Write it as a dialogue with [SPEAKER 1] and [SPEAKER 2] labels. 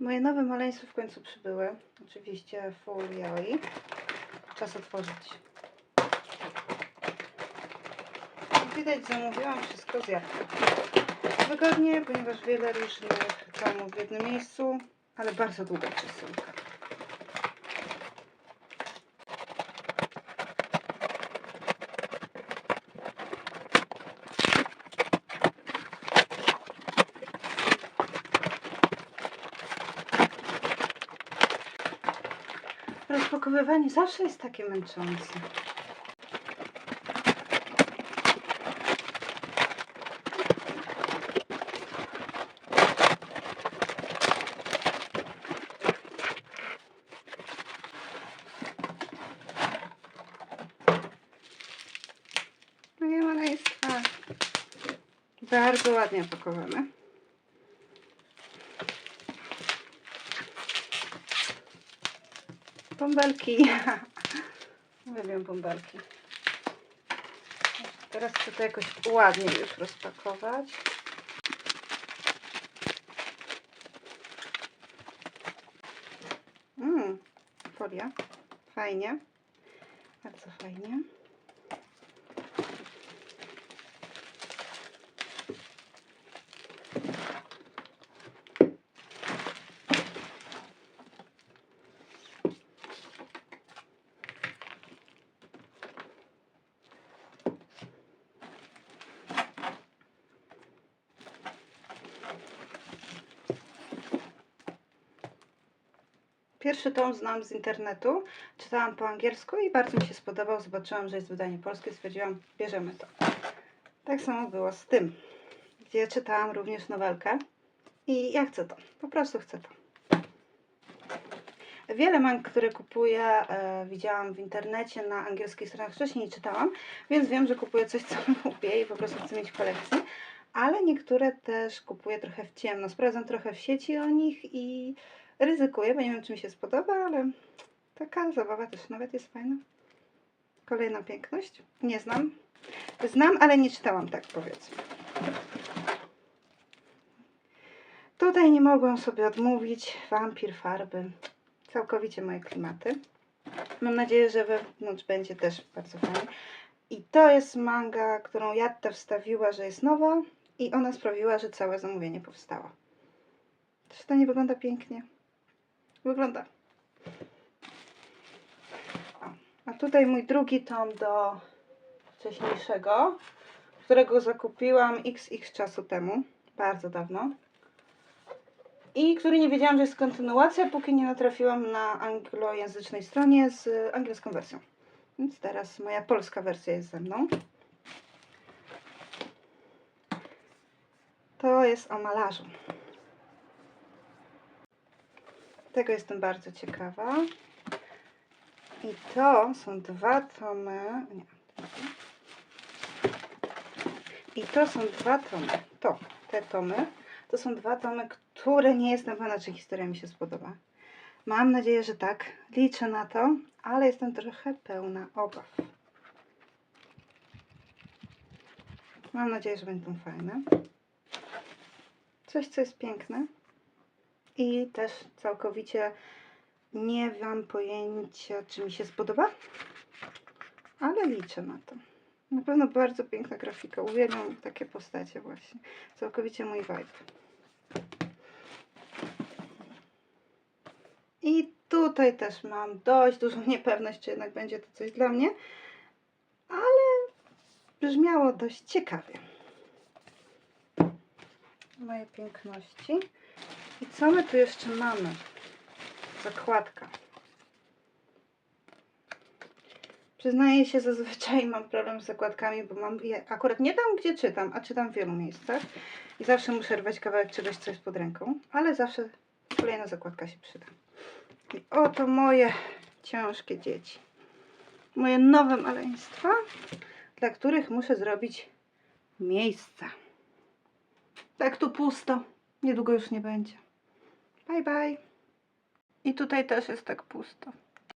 [SPEAKER 1] Moje nowe maleństwa w końcu przybyły. Oczywiście full joi. Czas otworzyć. Widać, zamówiłam wszystko z jabłka. Wygodnie, ponieważ wiele różnych tomów w jednym miejscu, ale bardzo długa przesyłka. Rozpakowywanie zawsze jest takie męczące. Moje maleństwa. Bardzo ładnie opakowane. Bąbelki. Uwielbiam bąbelki. Teraz chcę to jakoś ładnie już rozpakować. Mmm, folia. Fajnie. Bardzo fajnie. Pierwszy tom znam z internetu. Czytałam po angielsku i bardzo mi się spodobał. Zobaczyłam, że jest wydanie polskie. Stwierdziłam, bierzemy to. Tak samo było z tym, gdzie czytałam również nowelkę. I ja chcę to. Po prostu chcę to. Wiele mang, które kupuję, e, widziałam w internecie na angielskich stronach wcześniej nie czytałam, więc wiem, że kupuję coś, co lubię i po prostu chcę mieć w kolekcji. Ale niektóre też kupuję trochę w ciemno. Sprawdzam trochę w sieci o nich i ryzykuję, bo nie wiem, czy mi się spodoba, ale taka zabawa też nawet jest fajna. Kolejna piękność. Nie znam. Znam, ale nie czytałam, tak powiedzmy. Tutaj nie mogłam sobie odmówić. Wampir farby. Całkowicie moje klimaty. Mam nadzieję, że wewnątrz będzie też bardzo fajnie. I to jest manga, którą Jatta wstawiła, że jest nowa i ona sprawiła, że całe zamówienie powstało. Czy to nie wygląda pięknie? Wygląda. A tutaj mój drugi tom do wcześniejszego, którego zakupiłam xx czasu temu, bardzo dawno. I który nie wiedziałam, że jest kontynuacja, póki nie natrafiłam na anglojęzycznej stronie z angielską wersją. Więc teraz moja polska wersja jest ze mną. To jest o malarzu. Tego jestem bardzo ciekawa. I to są dwa tomy. Nie. I to są dwa tomy. To, te tomy. To są dwa tomy, które nie jestem pewna, czy historia mi się spodoba. Mam nadzieję, że tak. Liczę na to, ale jestem trochę pełna obaw. Mam nadzieję, że będą fajne. Coś, co jest piękne. I też całkowicie nie mam pojęcia, czy mi się spodoba, ale liczę na to. Na pewno bardzo piękna grafika. Uwielbiam takie postacie właśnie. Całkowicie mój vibe. I tutaj też mam dość dużą niepewność, czy jednak będzie to coś dla mnie, ale brzmiało dość ciekawie. Moje piękności. I co my tu jeszcze mamy? Zakładka. Przyznaję się, zazwyczaj mam problem z zakładkami, bo mam je akurat nie tam, gdzie czytam, a czytam w wielu miejscach. I zawsze muszę rwać kawałek czegoś, co jest pod ręką, ale zawsze kolejna zakładka się przyda. I oto moje ciężkie dzieci. Moje nowe maleństwa, dla których muszę zrobić miejsca. Tak tu pusto. Niedługo już nie będzie. Bye bye. I tutaj też jest tak pusto.